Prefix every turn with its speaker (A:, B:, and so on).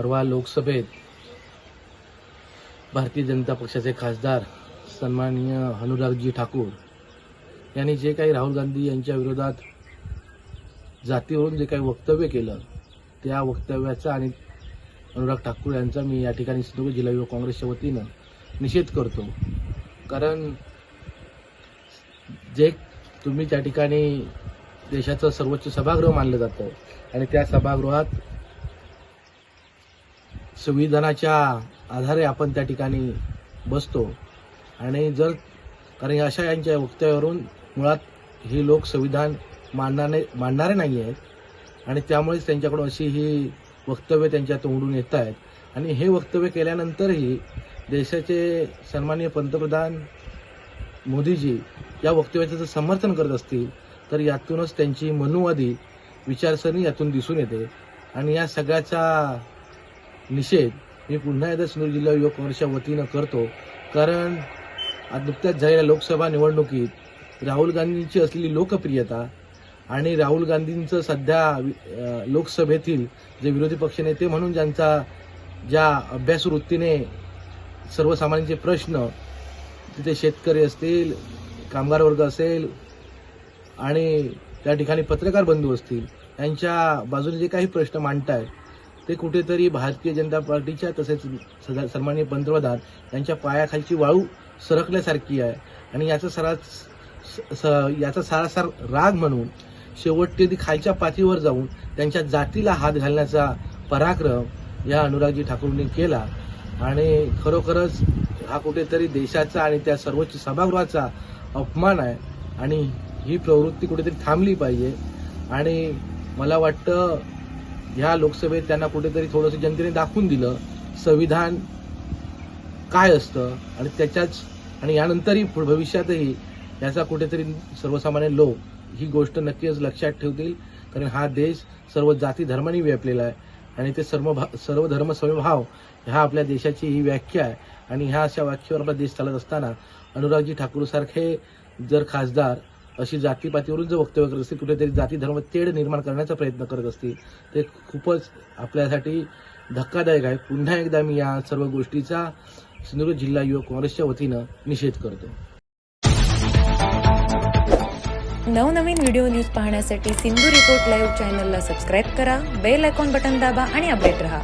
A: परवा लोकसभेत भारतीय जनता पक्षाचे खासदार सन्माननीय अनुरागजी ठाकूर यांनी जे काही राहुल गांधी यांच्या विरोधात जातीवरून जे काही वक्तव्य केलं त्या वक्तव्याचा आणि अनुराग ठाकूर यांचा मी या ठिकाणी सिंधुदुर्ग जिल्हा युवक काँग्रेसच्या वतीनं निषेध करतो. कारण जे तुम्ही त्या ठिकाणी देशाचं सर्वोच्च सभागृह मानलं जातं आणि त्या सभागृहात संविधानाच्या आधारे आपण त्या ठिकाणी बसतो. आणि जर कारण अशा यांच्या वक्तव्यावरून मुळात हे लोक संविधान मानणारे मानणारे नाही आहेत आणि त्यामुळेच त्यांच्याकडून अशी ही वक्तव्य त्यांच्या तोंडून येत आहेत. आणि हे वक्तव्य केल्यानंतरही देशाचे सन्माननीय पंतप्रधान मोदीजी या वक्तव्याचं जर समर्थन करत असतील तर यातूनच त्यांची मनुवादी विचारसरणी यातून दिसून येते. आणि या सगळ्याचा निषेध मी पुन्हा एकदा सिंधुदुर्ग जिल्हा युवक काँग्रेसच्या वतीनं करतो. कारण आज नुकत्याच झालेल्या लोकसभा निवडणुकीत राहुल गांधींची असलेली लोकप्रियता आणि राहुल गांधींचं सध्या लोकसभेतील जे विरोधी पक्षनेते म्हणून ज्यांचा ज्या अभ्यास वृत्तीने सर्वसामान्यांचे प्रश्न तिथे शेतकरी असतील कामगार वर्ग असेल आणि त्या ठिकाणी पत्रकार बंधू असतील यांच्या बाजूने जे काही प्रश्न मांडत आहेत ते कुठेतरी भारतीय जनता पार्टीच्या तसेच सदा- सन्माननीय पंतप्रधान यांच्या पायाखालची वाळू सरकल्यासारखी आहे. आणि याचा सरा स- स- याचा सारासार राग म्हणून शेवटचे ती खालच्या पातळीवर जाऊन त्यांच्या जातीला हात घालण्याचा पराक्रम या अनुरागजी ठाकूरने केला. आणि खरोखरच हा कुठेतरी देशाचा आणि त्या सर्वोच्च सभागृहाचा अपमान आहे. आणि ही प्रवृत्ती कुठेतरी थांबली पाहिजे. आणि मला वाटतं ह्या लोकसभेत त्यांना कुठेतरी थोडंसं जनतेने दाखवून दिलं संविधान काय असतं आणि त्याच्याच आणि यानंतरही भविष्यातही याचा कुठेतरी सर्वसामान्य लोक ही गोष्ट नक्कीच लक्षात ठेवतील कारण हा देश सर्व जाती धर्मांनी व्यापलेला आहे आणि ते सर्व भा- सर्व धर्म समभाव ह्या आपल्या देशाची ही व्याख्या आहे. आणि ह्या अशा व्याख्येवर आपला देश चालत असताना अनुरागजी ठाकूर सारखे जर खासदार अशी जातीपातीवरून जर वक्तव्य करत असतील कुठेतरी जाती धर्म तेढ निर्माण करण्याचा प्रयत्न करत असतील ते खूपच आपल्यासाठी धक्कादायक आहे. पुन्हा एकदा मी या सर्व गोष्टीचा सिंधुदुर्ग जिल्हा युवक काँग्रेसच्या वतीनं निषेध करतो.
B: नवनवीन व्हिडिओ न्यूज पाहण्यासाठी सिंधू रिपोर्ट लाईव्ह चॅनलला सबस्क्राईब करा बेल आयकॉन बटन दाबा आणि अपडेट रहा.